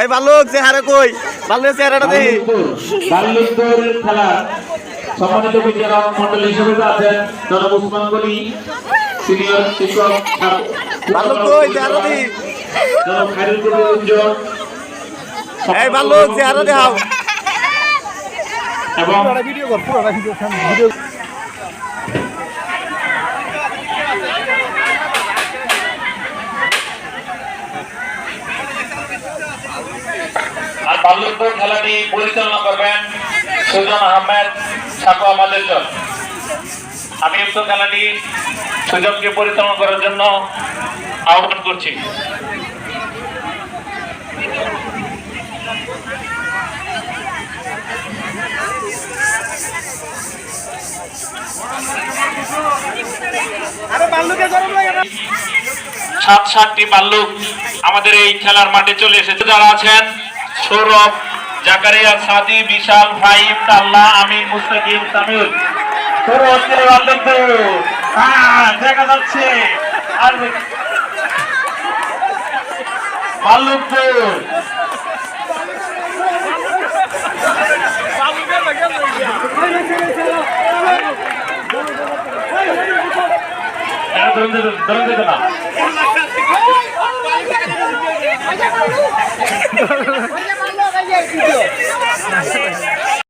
এই বালুক চেহারা কই? বালুকের চেহারাটা দেখি। বাল্যুদ্ধের খেলা। সম্মানিত বিচারক মন্ডল হিসেবে আছেন জনাব উসমান গনি সিনিয়র শিক্ষক বালুক কই? চেহারা দেখি। জনাব খায়রুল কবির এই বালুক চেহারা দেখাও। এবং আর বাল্যুদ্ধ খেলাটি পরিচালনা করবেন সুজন আহমেদ সাকুয়া মাদেশ্বর আমি উক্ত খেলাটি সুজনকে পরিচালনা করার জন্য আহ্বান করছি। সাত সাতটি বাল্লুক আমাদের এই খেলার মাঠে চলে এসেছে। যারা আছেন সৌরভ, জাকারিয়া, সাদি, বিশাল ফাইম তাল্লা আমি মুস্তাকিম, তামিল। হ্যাঁ দেখা যাচ্ছে। ধরুন দিতে না